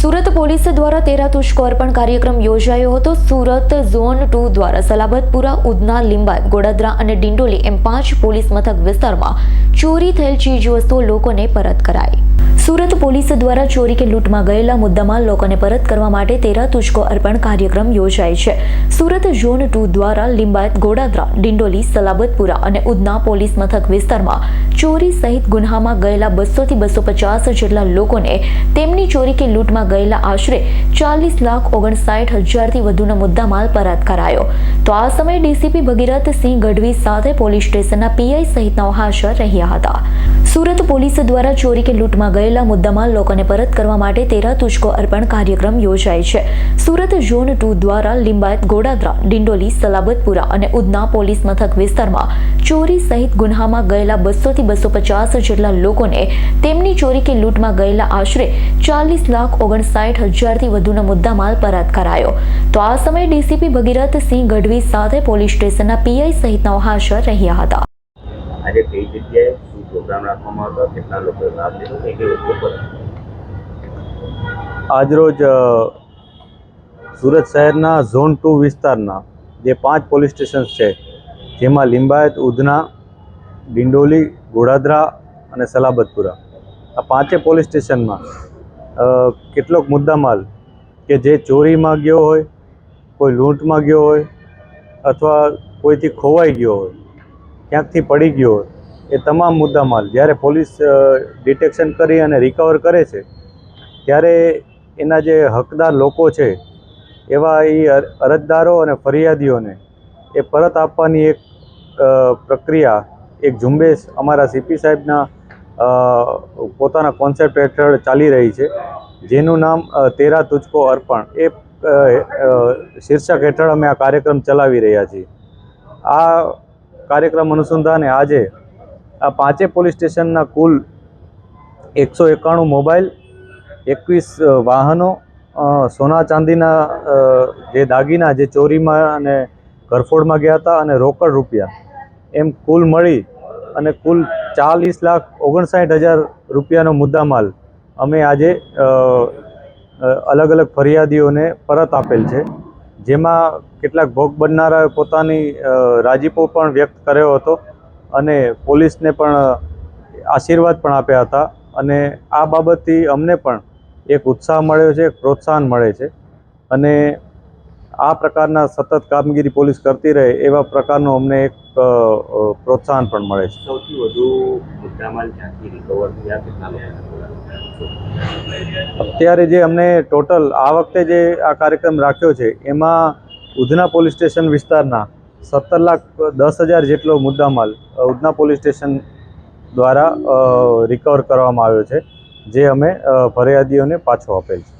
Surat police દ્વારા તેરા તુષ્કો અર્પણ કાર્યક્રમ યોજાયો હતો. સુરત ઝોન ટુ દ્વારા સલાબતપુરા, ઉધના, લિંબાયત, ગોડાદરા અને ડિંડોલી એમ પાંચ પોલીસ મથક વિસ્તારમાં ચોરી થયેલ ચીજવસ્તુઓ લોકોને પરત કરાઈ. સુરત પોલીસ દ્વારા ચોરી કે લૂંટમાં ગયેલા મુદ્દામાલ લોકોને પરત કરવા માટે તેરા તુષ્કો અર્પણ કાર્યક્રમ યોજાય છે. સુરત ઝોન ટુ દ્વારા લીંબાયત, ગોડાદરા, ડિંડોલી, સલાબતપુરા અને ઉધના પોલીસ મથક વિસ્તારમાં ચોરી સહિત ગુન્હામાં ગયેલા બસોથી બસો પચાસ જેટલા લોકોને તેમની ચોરી કે લૂંટમાં ગયેલા આશરે ચાલીસ લાખ ઓગણસાઠ હજારથી વધુનો મુદ્દામાલ પરત કરાયો. તો આ સમયે ડીસીપી ભગીરથ સિંહ ગઢવી સાથે પોલીસ સ્ટેશનના પીઆઈ સહિતનાઓ હાજર રહ્યા હતા. સુરત પોલીસ દ્વારા ચોરી કે લૂંટમાં ગયેલા મુદ્દામાલ લોકોને પરત કરવા માટે તેરા તુષ્કો અર્પણ કાર્યક્રમ યોજાય છે. સુરત ઝોન ટુ દ્વારા લિંબાયત, ગોડાદરા, ડિંડોલી, સલાબતપુરા અને ઉધના પોલીસ મથક વિસ્તારમાં ચોરી સહિત ગુન્હામાં ગયેલા બસોથી બસો પચાસ જેટલા લોકોને તેમની ચોરી કે લૂંટમાં ગયેલા આશરે ચાલીસ લાખ ઓગણસાઠ હજારથી વધુનો મુદ્દામાલ પરત કરાયો. તો આ સમયે ડીસીપી ભગીરથ સિંહ ગઢવી સાથે પોલીસ સ્ટેશનના પીઆઈ સહિતના હાજર રહ્યા હતા. આજે કઈ જગ્યાએ શું પ્રોગ્રામ રાખવામાં આવતો કેટલા લોકો લાભ લીધો કઈ કઈ વસ્તુ પર? આજરોજ સુરત શહેરના ઝોન ટુ વિસ્તારના જે પાંચ પોલીસ સ્ટેશન છે જેમાં લિંબાયત ઉધના ડિંડોલી ગોડાદરા અને સલાબતપુરા આ પાંચે પોલીસ સ્ટેશનમાં કેટલોક મુદ્દામાલ કે જે ચોરીમાં ગયો હોય, કોઈ લૂંટમાં ગયો હોય, અથવા કોઈથી ખોવાઈ ગયો હોય, ક્યાંકથી પડી ગયો હોય, એ તમામ મુદ્દામાલ જ્યારે પોલીસ ડિટેક્શન કરી અને રિકવર કરે છે, ત્યારે એના જે હકદાર લોકો છે, એવા એ અરજદારો અને ફરિયાદીઓને એ પરત આપવાની એક પ્રક્રિયા, એક ઝુંબેશ અમારા સીપી સાહેબના પોતાના કોન્સેપ્ટ હેઠળ ચાલી રહી છે. જેનું નામ તેરા તુજકો અર્પણ. એ શીર્ષક હેઠળ અમે આ કાર્યક્રમ ચલાવી રહ્યા છીએ. આ કાર્યક્રમ અનુસંધાને આજે આ પાંચે પોલીસ સ્ટેશનના કુલ એકસો એકાણું મોબાઈલ, એકવીસ વાહનો સોના ચાંદીના જે દાગીના, જે ચોરીમાં અને ઘરફોડમાં ગયા હતા અને રોકડ રૂપિયા એમ કુલ મળી અને કુલ ચાલીસ લાખ ઓગણસાઠ હજાર રૂપિયાનો મુદ્દામાલ અમે આજે અલગ અલગ ફરિયાદીઓને પરત આપેલ છે. જેમાં કેટલાક ભોગ બનનારાએ પોતાની રાજીપો પણ વ્યક્ત કર્યો હતો અને પોલીસને પણ આશીર્વાદ પણ આપ્યા હતા અને આ બાબતથી અમને પણ એક ઉત્સાહ મળ્યો છે, એક પ્રોત્સાહન મળે છે. અને આ પ્રકારના સતત કામગીરી પોલીસ કરતી રહે એવા પ્રકારનો અમને એક પ્રોત્સાહન પણ મળે છે. સૌથી વધુ મુદ્દામાલ રિકવર અત્યારે જે અમને ટોટલ આ વખતે જે આ કાર્યક્રમ રાખ્યો છે એમાં ઉધના પોલીસ સ્ટેશન વિસ્તારના સત્તર લાખ દસ હજાર જેટલો મુદ્દામાલ ઉધના પોલીસ સ્ટેશન દ્વારા રિકવર કરવામાં આવ્યો છે જે અમે ફરિયાદીઓને પાછો આપેલ છે.